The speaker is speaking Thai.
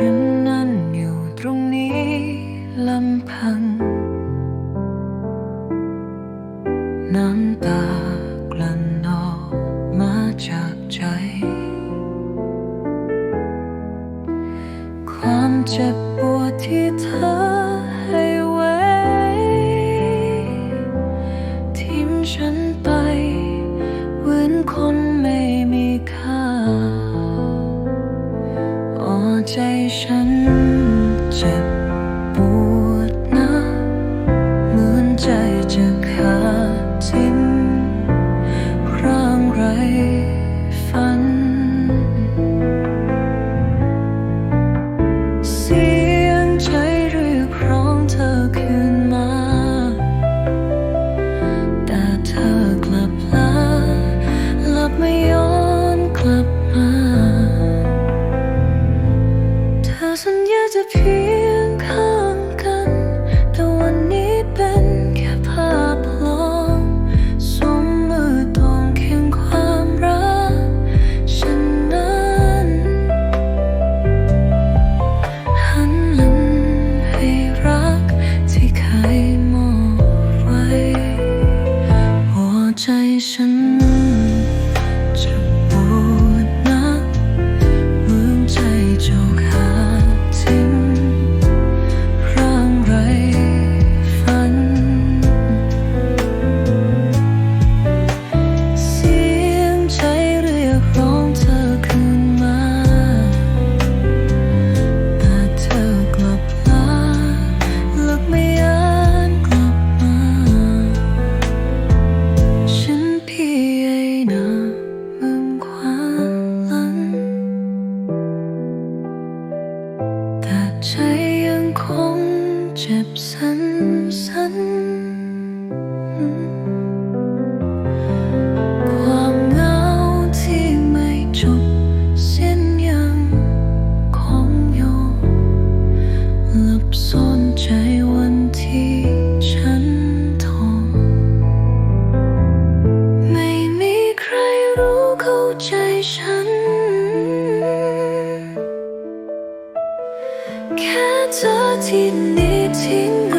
ฉันนั้นอยู่ตรงนี้ลำพัง น้ำตากลั่นออกมาจากใจ ความเจ็บปวดที่เธอ 一瞬间。的疲 จ็บสันสันความเหงาที่ไม่จบเส้นยังคงโยงหลับซนใจวันที่ แค่เธอที่นี่ทิ้ง